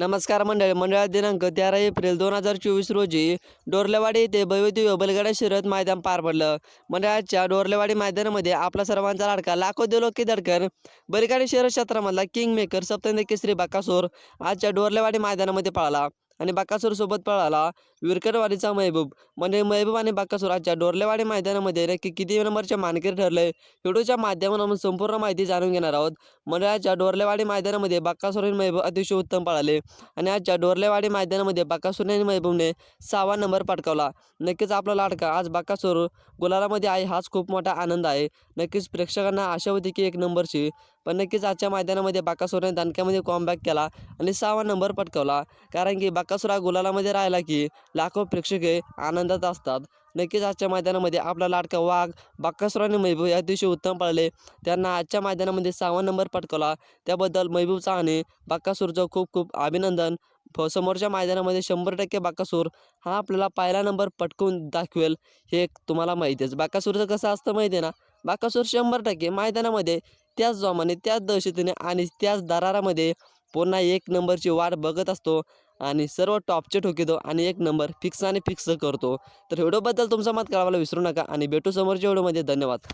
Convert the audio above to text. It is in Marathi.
नमस्कार मंडळ मंडळात दिनांक तेरा एप्रिल दोन हजार चोवीस रोजी डोरलेवाडी येथे भव्यदिव्य बलगाडा शर्यत मैदान पार पडलं. मंडळाच्या डोरलेवाडी मैदानामध्ये आपला सर्वांचा लाडका लाखो देलो की धडकन बैलगाडी शर्यत क्षेत्रामधला किंग मेकर सप्तंदी केसरी बाकासोर आजच्या डोरलेवाडी मैदानामध्ये पळाला. आणि बाकासूर सोबत पळाला विरकरवाडीचा महबूब. म्हणजे महबूब आणि बाकासुराच्या आजच्या डोरलेवाडी मैदानामध्ये नक्की किती नंबरचे मानकरी ठरले व्हिडिओच्या माध्यमातून संपूर्ण माहिती जाणून घेणार आहोत. म्हणजे मंडळाच्या डोरलेवाडी मैदानामध्ये बाकासूर आणि महबूब अतिशय उत्तम पळाले. आणि आजच्या डोरलेवाडी मैदानामध्ये बाकासूर आणि महबूबने सहावा नंबर पटकावला. नक्कीच आपला लाडका आज बाकासूर गुलालामध्ये आहे हाच खूप मोठा आनंद आहे. नक्कीच प्रेक्षकांना आशा होती की एक नंबरची पण नक्कीच आजच्या मैदानामध्ये बाकासूरने दणक्यामध्ये कॉमबॅक केला आणि सहावा नंबर पटकवला. कारण की बाकासुरा हा गुलालामध्ये राहिला की लाखो प्रेक्षक हे आनंदात असतात. नक्कीच आजच्या मैदानामध्ये आपला लाडका वाघ बाकासूर आणि महबूब दिवशी उत्तम पडले त्यांना आजच्या मैदानामध्ये सहावा नंबर पटकवला. त्याबद्दल महबूबचा आणि बाकासूरचं खूप खूप अभिनंदन. फ समोरच्या मैदानामध्ये शंभर टक्के बाकासूर हा आपल्याला पहिला नंबर पटकून दाखवेल हे एक तुम्हाला माहितीच. बाकासूरचं कसं असतं माहिती आहे ना? बाकासूर शंभर टक्के मैदानामध्ये त्याच जोमाने त्याच दहशतीने आणि त्याच दरारामध्ये पुन्हा एक नंबरची वाट बघत असतो आणि सर्व टॉपचे ठोकितो आणि एक नंबर फिक्स आणि फिक्स करतो. तर व्हिडिओबद्दल तुमचं मत कळवायला विसरू नका आणि भेटू समोरच्या व्हिडिओमध्ये. धन्यवाद.